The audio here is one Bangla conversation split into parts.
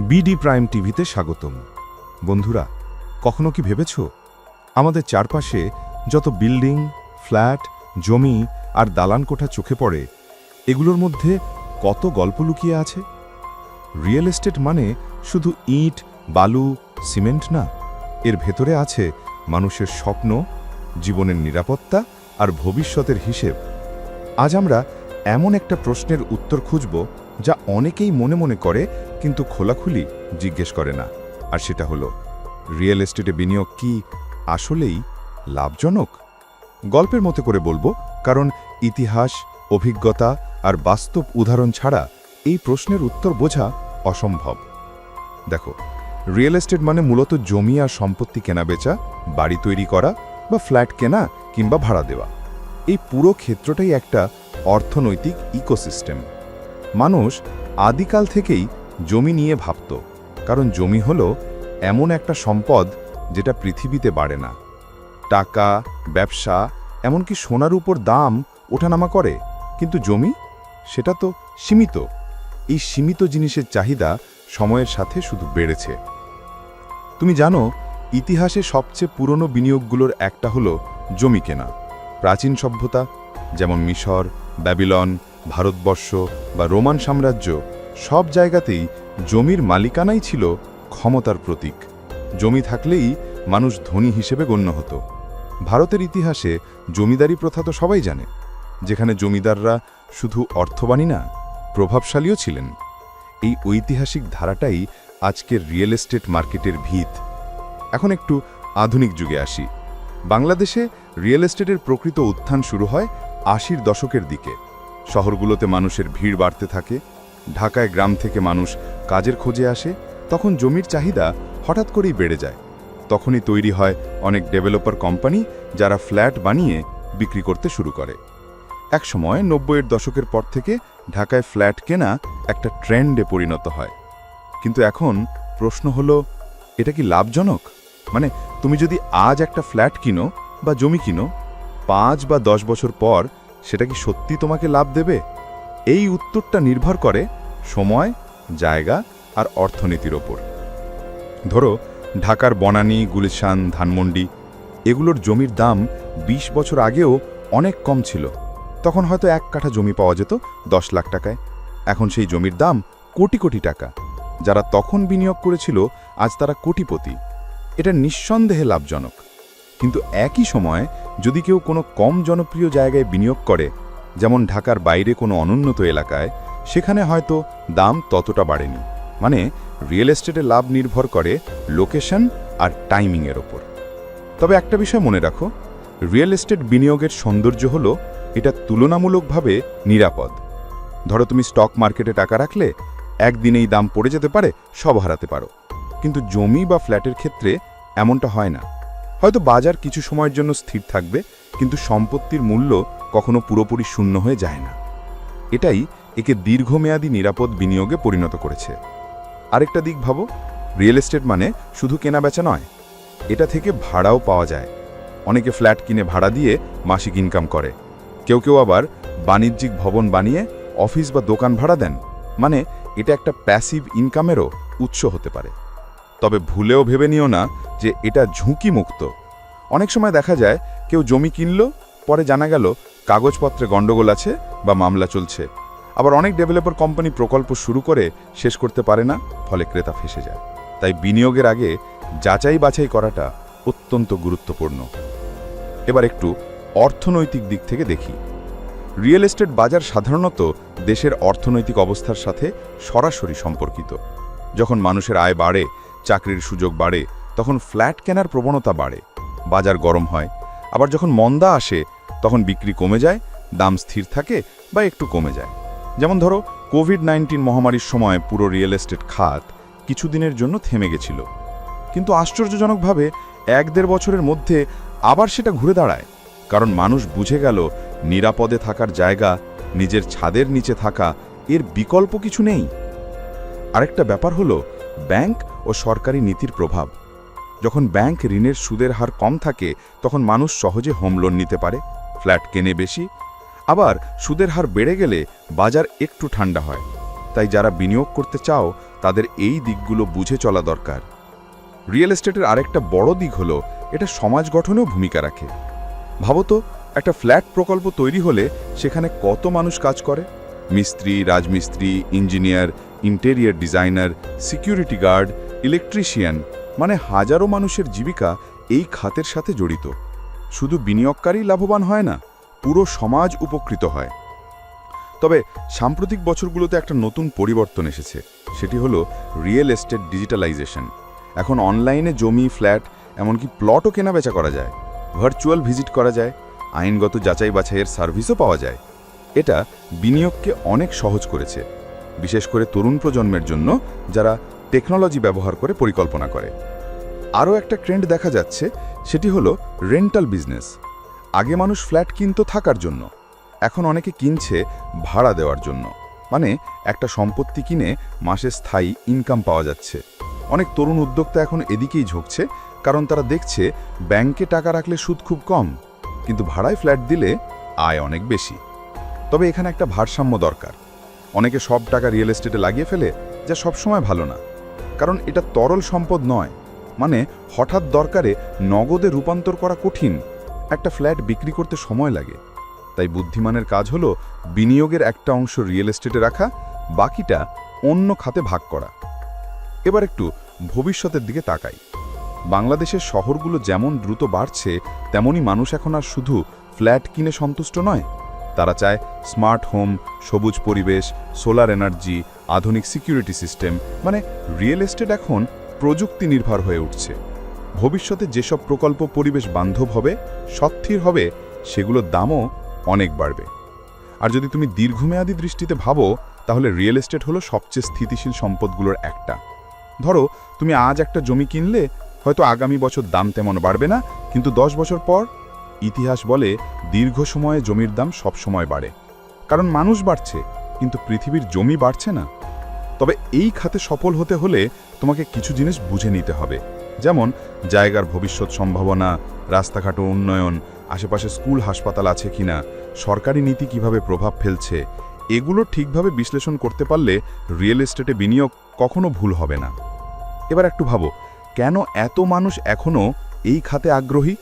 বিডি প্রাইম টিভিতে স্বাগতম। বন্ধুরা, কখনো কি ভেবেছ? আমাদের চারপাশে যত বিল্ডিং, ফ্ল্যাট, জমি আর দালান কোঠা চোখে পড়ে, এগুলোর মধ্যে কত গল্প লুকিয়ে আছে? রিয়েল এস্টেট মানে শুধু ইট, বালু, সিমেন্ট না, এর ভেতরে আছে মানুষের স্বপ্ন, জীবনের নিরাপত্তা আর ভবিষ্যতের হিসেব। আজ আমরা এমন একটা প্রশ্নের উত্তর খুঁজব যা অনেকেই মনে মনে করে, কিন্তু খোলাখুলি জিজ্ঞেস করে না। আর সেটা হলো, রিয়েল এস্টেটে বিনিয়োগ কি আসলেই লাভজনক? গল্পের মতো করে বলব, কারণ ইতিহাস, অভিজ্ঞতা আর বাস্তব উদাহরণ ছাড়া এই প্রশ্নের উত্তর বোঝা অসম্ভব। দেখো, রিয়েল এস্টেট মানে মূলত জমি আর সম্পত্তি কেনাবেচা, বাড়ি তৈরি করা বা ফ্ল্যাট কেনা কিংবা ভাড়া দেওয়া। এই পুরো ক্ষেত্রটাই একটা অর্থনৈতিক ইকোসিস্টেম। মানুষ আদিকাল থেকেই জমি নিয়ে ভাবত, কারণ জমি হল এমন একটা সম্পদ যেটা পৃথিবীতে বাড়ে না। টাকা, ব্যবসা, এমনকি সোনার উপর দাম ওঠানামা করে, কিন্তু জমি? সেটা তো সীমিত। এই সীমিত জিনিসের চাহিদা সময়ের সাথে শুধু বেড়েছে। তুমি জানো, ইতিহাসে সবচেয়ে পুরনো বিনিয়োগগুলোর একটা হলো জমি কেনা, প্রাচীন সভ্যতা, যেমন মিশর, ব্যাবিলন ভারতবর্ষ বা রোমান সাম্রাজ্য সব জায়গাতেই জমির মালিকানাই ছিল ক্ষমতার প্রতীক। জমি থাকলেই মানুষ ধনী হিসেবে গণ্য হতো। ভারতের ইতিহাসে জমিদারি প্রথা তো সবাই জানে, যেখানে জমিদাররা শুধু অর্থবাণী না, প্রভাবশালীও ছিলেন। এই ঐতিহাসিক ধারাটাই আজকের রিয়েল এস্টেট মার্কেটের ভিত। এখন একটু আধুনিক যুগে আসি। বাংলাদেশে রিয়েল এস্টেটের প্রকৃত উত্থান শুরু হয় আশির দশকের দিকে। শহরগুলোতে মানুষের ভিড় বাড়তে থাকে, ঢাকায় গ্রাম থেকে মানুষ কাজের খোঁজে আসে, তখন জমির চাহিদা হঠাৎ করেই বেড়ে যায়। তখনই তৈরি হয় অনেক ডেভেলপার কোম্পানি যারা ফ্ল্যাট বানিয়ে বিক্রি করতে শুরু করে। একসময় নব্বইয়ের দশকের পর থেকে ঢাকায় ফ্ল্যাট কেনা একটা ট্রেন্ডে পরিণত হয়। কিন্তু এখন প্রশ্ন হলো, এটা কি লাভজনক? মানে তুমি যদি আজ একটা ফ্ল্যাট কিনো বা জমি কিনো, পাঁচ বা দশ বছর পর সেটা কি সত্যি তোমাকে লাভ দেবে? এই উত্তরটা নির্ভর করে সময়, জায়গা আর অর্থনীতির ওপর। ধরো, ঢাকার বনানী, গুলিশান, ধানমন্ডি, এগুলোর জমির দাম ২০ বছর আগেও অনেক কম ছিল। তখন হয়তো এক কাঠা জমি পাওয়া যেত দশ লাখ টাকায়। এখন সেই জমির দাম কোটি কোটি টাকা। যারা তখন বিনিয়োগ করেছিল, আজ তারা কোটিপতি। এটা নিঃসন্দেহে লাভজনক। কিন্তু একই সময় যদি কেউ কোনো কম জনপ্রিয় জায়গায় বিনিয়োগ করে, যেমন ঢাকার বাইরে কোনো অনুন্নত এলাকায়, সেখানে হয়তো দাম ততটা বাড়েনি। মানে রিয়েল এস্টেটে লাভ নির্ভর করে লোকেশন আর টাইমিংয়ের ওপর। তবে একটা বিষয় মনে রাখো, রিয়েল এস্টেট বিনিয়োগের সৌন্দর্য হলো এটা তুলনামূলকভাবে নিরাপদ। ধরো তুমি স্টক মার্কেটে টাকা রাখলে, একদিনেই দাম পড়ে যেতে পারে, সব হারাতে পারো। কিন্তু জমি বা ফ্ল্যাটের ক্ষেত্রে এমনটা হয় না। হয়তো বাজার কিছু সময়ের জন্য স্থির থাকবে, কিন্তু সম্পত্তির মূল্য কখনো পুরোপুরি শূন্য হয়ে যায় না। এটাই একে দীর্ঘমেয়াদী নিরাপদ বিনিয়োগে পরিণত করেছে। আরেকটা দিক ভাবো, রিয়েল এস্টেট মানে শুধু কেনাবেচা নয়, এটা থেকে ভাড়াও পাওয়া যায়। অনেকে ফ্ল্যাট কিনে ভাড়া দিয়ে মাসিক ইনকাম করে। কেউ কেউ আবার বাণিজ্যিক ভবন বানিয়ে অফিস বা দোকান ভাড়া দেন। মানে এটা একটা প্যাসিভ ইনকামেরও উৎস হতে পারে। তবে ভুলেও ভেবে নিও না যে এটা ঝুঁকি মুক্ত অনেক সময় দেখা যায়, কেউ জমি কিনল, পরে জানা গেল কাগজপত্রে গণ্ডগোল আছে বা মামলা চলছে। আবার অনেক ডেভেলপার কোম্পানি প্রকল্প শুরু করে শেষ করতে পারে না, ফলে ক্রেতা ফেসে যায়। তাই বিনিয়োগের আগে যাচাই বাছাই করাটা অত্যন্ত গুরুত্বপূর্ণ। এবার একটু অর্থনৈতিক দিক থেকে দেখি। রিয়েল এস্টেট বাজার সাধারণত দেশের অর্থনৈতিক অবস্থার সাথে সরাসরি সম্পর্কিত। যখন মানুষের আয় বাড়ে চাকরির সুযোগ বাড়ে, তখন ফ্ল্যাট কেনার প্রবণতা বাড়ে। বাজার গরম হয়, আবার যখন মন্দা আসে, তখন বিক্রি কমে যায়, দাম স্থির থাকে বা একটু কমে যায়। যেমন ধরো, কোভিড নাইন্টিন মহামারীর সময় পুরো রিয়েল এস্টেট খাত কিছুদিনের জন্য থেমে গেছিল। কিন্তু আশ্চর্যজনকভাবে, এক দেড় বছরের মধ্যে আবার সেটা ঘুরে দাঁড়ায়। কারণ মানুষ বুঝে গেল, নিরাপদে থাকার জায়গা, নিজের ছাদের নিচে থাকা, এর বিকল্প কিছু নেই। আরেকটা ব্যাপার হলো, ব্যাংক ও সরকারি নীতির প্রভাব। যখন ব্যাংক ঋণের সুদের হার কম থাকে, তখন মানুষ সহজে হোম লোন নিতে পারে, ফ্ল্যাট কেনে বেশি। আবার সুদের হার বেড়ে গেলে বাজার একটু ঠান্ডা হয়। তাই যারা বিনিয়োগ করতে চাও, তাদের এই দিকগুলো বুঝে চলা দরকার। রিয়েল এস্টেটের আরেকটা বড় দিক হলো, এটা সমাজ গঠনেও ভূমিকা রাখে। ভাবো তো, একটা ফ্ল্যাট প্রকল্প তৈরি হলে সেখানে কত মানুষ কাজ করে? মিস্ত্রি, রাজমিস্ত্রি, engineer, interior designer, security guard electrician মানে হাজারো মানুষের জীবিকা এই খাতের সাথে জড়িত। শুধু বিনিয়োগকারী লাভবান হয় না, পুরো সমাজ উপকৃত হয়। তবে সাম্প্রতিক বছরগুলোতে একটা নতুন পরিবর্তন এসেছে, সেটি হলো রিয়েল এস্টেট ডিজিটালাইজেশন। এখন অনলাইনে জমি, ফ্ল্যাট, এমনকি প্লটও কেনাবেচা করা যায়। ভার্চুয়াল ভিজিট করা যায়, আইনগত যাচাই বাছাইয়ের সার্ভিসও পাওয়া যায়। এটা বিনিয়োগকে অনেক সহজ করেছে, বিশেষ করে তরুণ প্রজন্মের জন্য, যারা টেকনোলজি ব্যবহার করে পরিকল্পনা করে। আরও একটা ট্রেন্ড দেখা যাচ্ছে, সেটি হলো রেন্টাল বিজনেস। আগে মানুষ ফ্ল্যাট কিনতো থাকার জন্য, এখন অনেকে কিনছে ভাড়া দেওয়ার জন্য। মানে একটা সম্পত্তি কিনে মাসে স্থায়ী ইনকাম পাওয়া যাচ্ছে। অনেক তরুণ উদ্যোক্তা এখন এদিকেই ঝুঁকছে, কারণ তারা দেখছে ব্যাংকে টাকা রাখলে সুদ খুব কম, কিন্তু ভাড়ায় ফ্ল্যাট দিলে আয় অনেক বেশি। তবে এখানে একটা ভারসাম্য দরকার। অনেকে সব টাকা রিয়েল এস্টেটে লাগিয়ে ফেলে, যা সবসময় ভালো না। কারণ এটা তরল সম্পদ নয়। মানে হঠাৎ দরকারে নগদে রূপান্তর করা কঠিন। একটা ফ্ল্যাট বিক্রি করতে সময় লাগে। তাই বুদ্ধিমানের কাজ হলো বিনিয়োগের একটা অংশ রিয়েল এস্টেটে রাখা, বাকিটা অন্য খাতে ভাগ করা। এবার একটু ভবিষ্যতের দিকে তাকাই। বাংলাদেশের শহরগুলো যেমন দ্রুত বাড়ছে তেমনই মানুষ এখন আর শুধু ফ্ল্যাট কিনে সন্তুষ্ট নয়। তারা চায় স্মার্ট হোম, সবুজ পরিবেশ, সোলার এনার্জি, আধুনিক সিকিউরিটি সিস্টেম মানে রিয়েল এস্টেট এখন প্রযুক্তি নির্ভর হয়ে উঠছে। ভবিষ্যতে যেসব প্রকল্প পরিবেশ বান্ধব হবে সস্থির হবে, সেগুলোর দামও অনেক বাড়বে। আর যদি তুমি দীর্ঘমেয়াদী দৃষ্টিতে ভাবো, তাহলে রিয়েল এস্টেট হলো সবচেয়ে স্থিতিশীল সম্পদগুলোর একটা। ধরো, তুমি আজ একটা জমি কিনলে, হয়তো আগামী বছর দাম তেমন বাড়বে না, কিন্তু দশ বছর পর ইতিহাস বলে দীর্ঘ সময়ে জমির দাম সব সময় বাড়ে। কারণ মানুষ বাড়ছে, কিন্তু পৃথিবীর জমি বাড়ছে না। তবে এই খাতে সফল হতে হলে তোমাকে কিছু জিনিস বুঝে নিতে হবে। যেমন, জায়গার ভবিষ্যৎ সম্ভাবনা, রাস্তাঘাট উন্নয়ন, আশেপাশে স্কুল, হাসপাতাল আছে কিনা, সরকারি নীতি কীভাবে প্রভাব ফেলছে, এগুলো ঠিকভাবে বিশ্লেষণ করতে পারলে রিয়েল এস্টেটে বিনিয়োগ কখনো ভুল হবে না। এবার একটু ভাবো, কেন এত মানুষ এখনও এই খাতে আগ্রহী?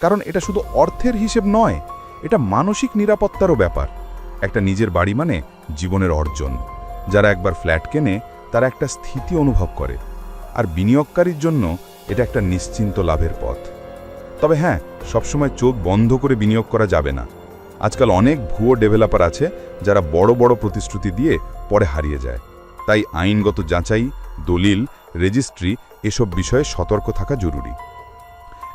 কারণ এটা শুধু অর্থের হিসেব নয়, এটা মানসিক নিরাপত্তারও ব্যাপার। একটা নিজের বাড়ি মানে জীবনের অর্জন। যারা একবার ফ্ল্যাট কেনে, তারা একটা স্থিতি অনুভব করে। আর বিনিয়োগকারীর জন্য এটা একটা নিশ্চিন্ত লাভের পথ। তবে হ্যাঁ সবসময় চোখ বন্ধ করে বিনিয়োগ করা যাবে না। আজকাল অনেক ভুয়ো ডেভেলপার আছে, যারা বড় বড় প্রতিশ্রুতি দিয়ে পরে হারিয়ে যায়। তাই আইনগত যাচাই, দলিল, রেজিস্ট্রি, এসব বিষয়ে সতর্ক থাকা জরুরি।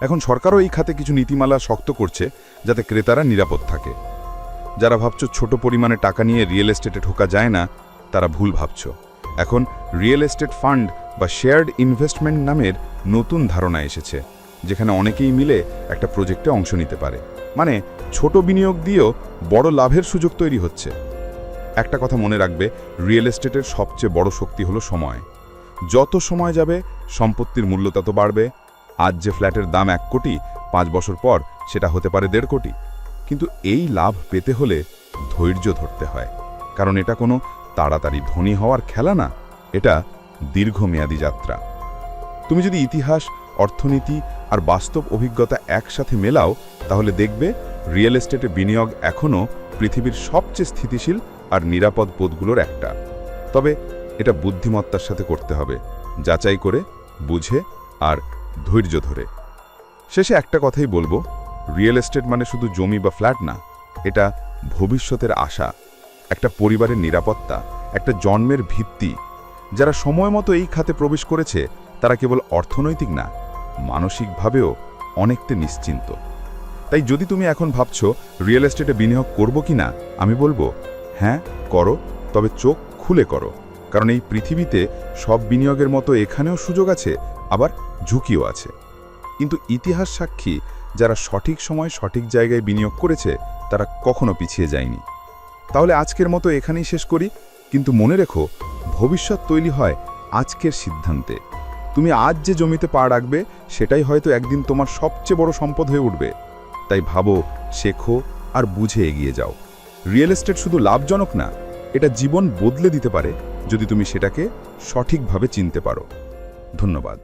এখন সরকারও এই খাতে কিছু নীতিমালা শক্ত করছে যাতে ক্রেতারা নিরাপদ থাকে। যারা ভাবছ ছোট পরিমাণে টাকা নিয়ে রিয়েল এস্টেটে ঢোকা যায় না, তারা ভুল ভাবছ। এখন রিয়েল এস্টেট ফান্ড বা শেয়ার্ড ইনভেস্টমেন্ট নামের নতুন ধারণা এসেছে, যেখানে অনেকেই মিলে একটা প্রজেক্টে অংশ নিতে পারে। মানে ছোট বিনিয়োগ দিয়েও বড় লাভের সুযোগ তৈরি হচ্ছে। একটা কথা মনে রাখবে, রিয়েল এস্টেটের সবচেয়ে বড় শক্তি হলো সময়। যত সময় যাবে, সম্পত্তির মূল্য তত বাড়বে আজ যে ফ্ল্যাটের দাম এক কোটি, পাঁচ বছর পর সেটা হতে পারে দেড় কোটি। কিন্তু এই লাভ পেতে হলে ধৈর্য ধরতে হয়। কারণ এটা কোনো তাড়াতাড়ি ধনী হওয়ার খেলা না, এটা দীর্ঘমেয়াদী যাত্রা। তুমি যদি ইতিহাস, অর্থনীতি আর বাস্তব অভিজ্ঞতা একসাথে মেলাও, তাহলে দেখবে রিয়েল এস্টেটে বিনিয়োগ এখনও পৃথিবীর সবচেয়ে স্থিতিশীল আর নিরাপদ পথগুলোর একটা। তবে এটা বুদ্ধিমত্তার সাথে করতে হবে, যাচাই করে, বুঝে আর ধৈর্য ধরে। শেষে একটা কথাই বলব, রিয়েল এস্টেট মানে শুধু জমি বা ফ্ল্যাট না, এটা ভবিষ্যতের আশা, একটা পরিবারের নিরাপত্তা, একটা জন্মের ভিত্তি। যারা সময় মতো এই খাতে প্রবেশ করেছে, তারা কেবল অর্থনৈতিক না, মানসিকভাবেও অনেকটা নিশ্চিন্ত। তাই যদি তুমি এখন ভাবছ, রিয়েল এস্টেটে বিনিয়োগ করব কি না, আমি বলব হ্যাঁ করো, তবে চোখ খুলে করো। কারণ এই পৃথিবীতে সব বিনিয়োগের মতো এখানেও সুযোগ আছে, আবার ঝুঁকিও আছে। কিন্তু ইতিহাস সাক্ষী, যারা সঠিক সময় সঠিক জায়গায় বিনিয়োগ করেছে, তারা কখনো পিছিয়ে যায়নি। তাহলে আজকের মতো এখানেই শেষ করি। কিন্তু মনে রেখো, ভবিষ্যৎ তৈরি হয় আজকের সিদ্ধান্তে। তুমি আজ যে জমিতে পা রাখবে, সেটাই হয়তো একদিন তোমার সবচেয়ে বড় সম্পদ হয়ে উঠবে। তাই ভাবো, শেখো আর বুঝে এগিয়ে যাও। রিয়েল এস্টেট শুধু লাভজনক না, এটা জীবন বদলে দিতে পারে যদি তুমি সেটাকে সঠিকভাবে চিনতে পারো। ধন্যবাদ।